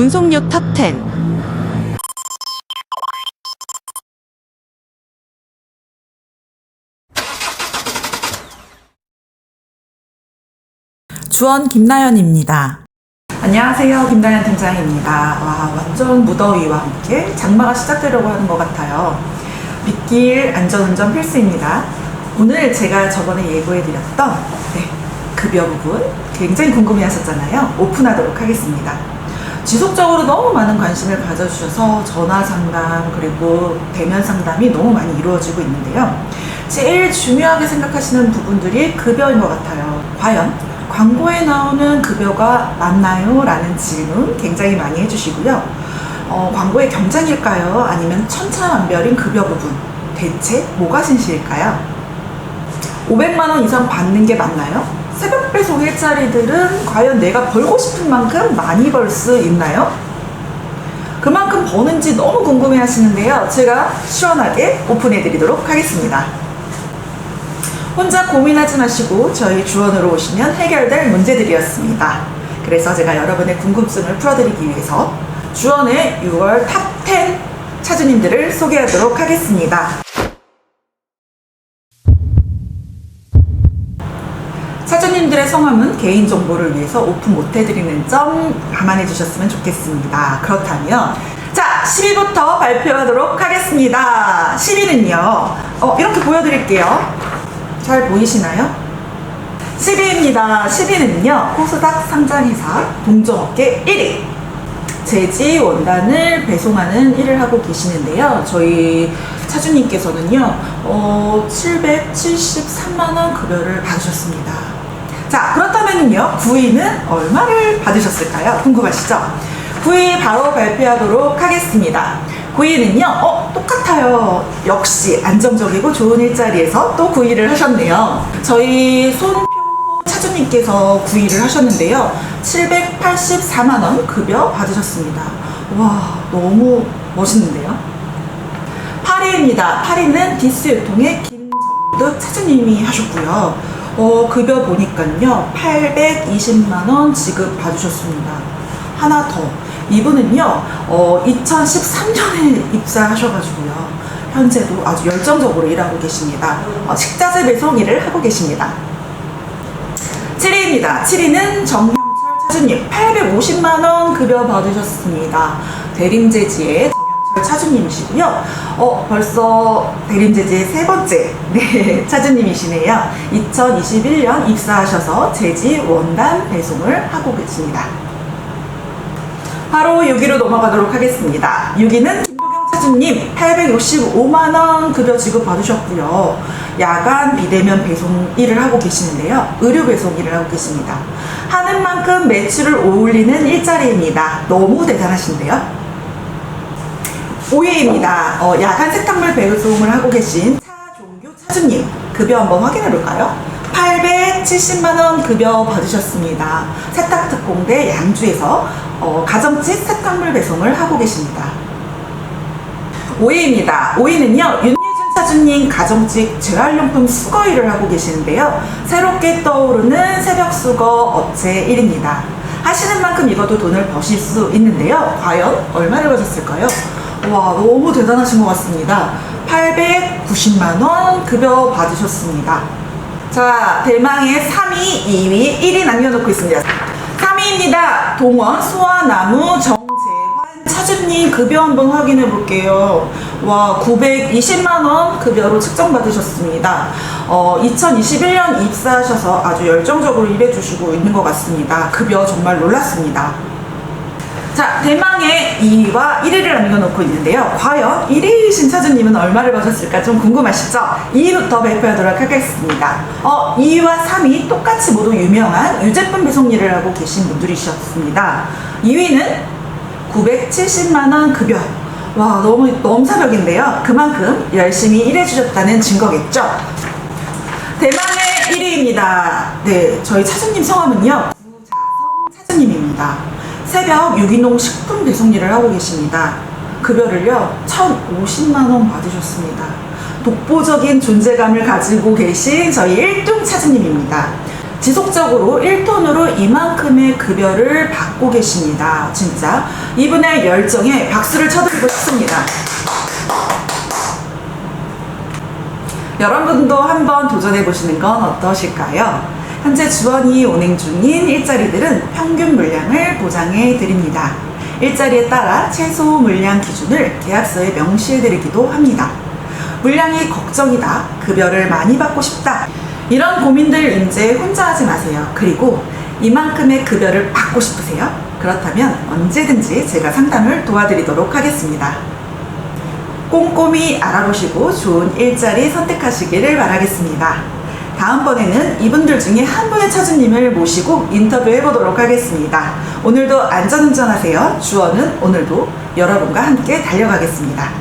운송료 탑10 주원 김나연입니다. 안녕하세요. 김나연 팀장입니다. 와, 완전 무더위와 함께 장마가 시작되려고 하는 것 같아요. 빗길 안전운전 필수입니다. 오늘 제가 저번에 예고해드렸던 네, 급여 부분 굉장히 궁금해 하셨잖아요. 오픈하도록 하겠습니다. 지속적으로 너무 많은 관심을 가져주셔서 전화 상담 그리고 대면 상담이 너무 많이 이루어지고 있는데요. 제일 중요하게 생각하시는 부분들이 급여인 것 같아요. 과연 광고에 나오는 급여가 맞나요? 라는 질문 굉장히 많이 해주시고요. 어, 광고의 경쟁일까요? 아니면 천차만별인 급여 부분 대체 뭐가 진실일까요? 500만원 이상 받는 게 맞나요? 새벽 배송 일자리들은 과연 내가 벌고 싶은 만큼 많이 벌 수 있나요? 그만큼 버는지 너무 궁금해 하시는데요. 제가 시원하게 오픈해 드리도록 하겠습니다. 혼자 고민하지 마시고 저희 주원으로 오시면 해결될 문제들이었습니다. 그래서 제가 여러분의 궁금증을 풀어드리기 위해서 주원의 6월 탑10 차주님들을 소개하도록 하겠습니다. 차주님들의 성함은 개인정보를 위해서 오픈 못 해드리는 점 감안해 주셨으면 좋겠습니다. 그렇다면 자 10위부터 발표하도록 하겠습니다. 10위는요. 어, 이렇게 보여드릴게요. 잘 보이시나요? 10위입니다. 10위는요. 코스닥 상장회사 동종업계 1위. 제지 원단을 배송하는 일을 하고 계시는데요. 저희 차주님께서는요, 어, 773만원 급여를 받으셨습니다. 자, 그렇다면요, 9위는 얼마를 받으셨을까요? 궁금하시죠? 9위 바로 발표하도록 하겠습니다. 9위는요, 어, 똑같아요. 역시 안정적이고 좋은 일자리에서 또 9위를 하셨네요. 저희 손표 차주님께서 9위를 하셨는데요. 784만원 급여 받으셨습니다. 와, 너무 멋있는데요? 8위입니다. 8위는 디스 유통의 김정득 차주님이 하셨고요. 어, 급여 보니까요. 820만 원 지급 받으셨습니다. 하나 더. 이분은요, 어, 2013년에 입사하셔가지고요. 현재도 아주 열정적으로 일하고 계십니다. 어, 식자재 배송 일을 하고 계십니다. 7위입니다. 7위는 정형철 차주님 850만 원 급여 받으셨습니다. 대림제지의 정형철 차주님이시고요. 어, 벌써 대림제지의 세 번째 네, 차주님이시네요. 2021년 입사하셔서 제지 원단 배송을 하고 계십니다. 바로 6위로 넘어가도록 하겠습니다. 6위는 김도경 차주님 865만원 급여 지급 받으셨고요. 야간 비대면 배송 일을 하고 계시는데요. 의료 배송 일을 하고 계십니다. 하는 만큼 매출을 올리는 일자리입니다. 너무 대단하신데요. 5위입니다. 어, 야간 세탁물 배송을 하고 계신 차종규 차주님 급여 한번 확인해 볼까요? 870만원 급여 받으셨습니다. 세탁특공대 양주에서 어, 가정집 세탁물 배송을 하고 계십니다. 5위입니다. 5위는요, 윤예준 차주님 가정집 재활용품 수거 일을 하고 계시는데요. 새롭게 떠오르는 새벽 수거 업체 1입니다. 하시는 만큼 입어도 돈을 버실 수 있는데요. 과연 얼마를 버셨을까요? 와, 너무 대단하신 것 같습니다. 890만 원 급여 받으셨습니다. 자, 대망의 3위, 2위, 1위 남겨놓고 있습니다. 3위입니다. 동원 수화나무 정재환 차주님 급여 한번 확인해 볼게요. 와, 920만원 급여로 측정받으셨습니다. 어, 2021년 입사하셔서 아주 열정적으로 일해주시고 있는 것 같습니다. 급여 정말 놀랐습니다. 자, 대망의 2위와 1위를 남겨놓고 있는데요. 과연 1위이신 차주님은 얼마를 받으셨을까 좀 궁금하시죠? 2위부터 발표하도록 하겠습니다. 어, 2위와 3위 똑같이 모두 유명한 유제품 배송 일을 하고 계신 분들이셨습니다. 2위는 970만원 급여. 와, 너무 넘사벽인데요. 그만큼 열심히 일해주셨다는 증거겠죠? 대망의 1위입니다. 네, 저희 차주님 성함은요. 구자성 차주님입니다. 새벽 유기농 식품 배송 일을 하고 계십니다. 급여를요, 1,050만원 받으셨습니다. 독보적인 존재감을 가지고 계신 저희 1등 차주님입니다. 지속적으로 1톤으로 이만큼의 급여를 받고 계십니다. 진짜 이분의 열정에 박수를 쳐드리고 싶습니다. 여러분도 한번 도전해 보시는 건 어떠실까요? 현재 주원이 운행 중인 일자리들은 평균 물량을 보장해 드립니다. 일자리에 따라 최소 물량 기준을 계약서에 명시해 드리기도 합니다. 물량이 걱정이다. 급여를 많이 받고 싶다. 이런 고민들 이제 혼자 하지 마세요. 그리고 이만큼의 급여를 받고 싶으세요? 그렇다면 언제든지 제가 상담을 도와드리도록 하겠습니다. 꼼꼼히 알아보시고 좋은 일자리 선택하시기를 바라겠습니다. 다음번에는 이분들 중에 한 분의 차주님을 모시고 인터뷰해 보도록 하겠습니다. 오늘도 안전운전하세요. 주원은 오늘도 여러분과 함께 달려가겠습니다.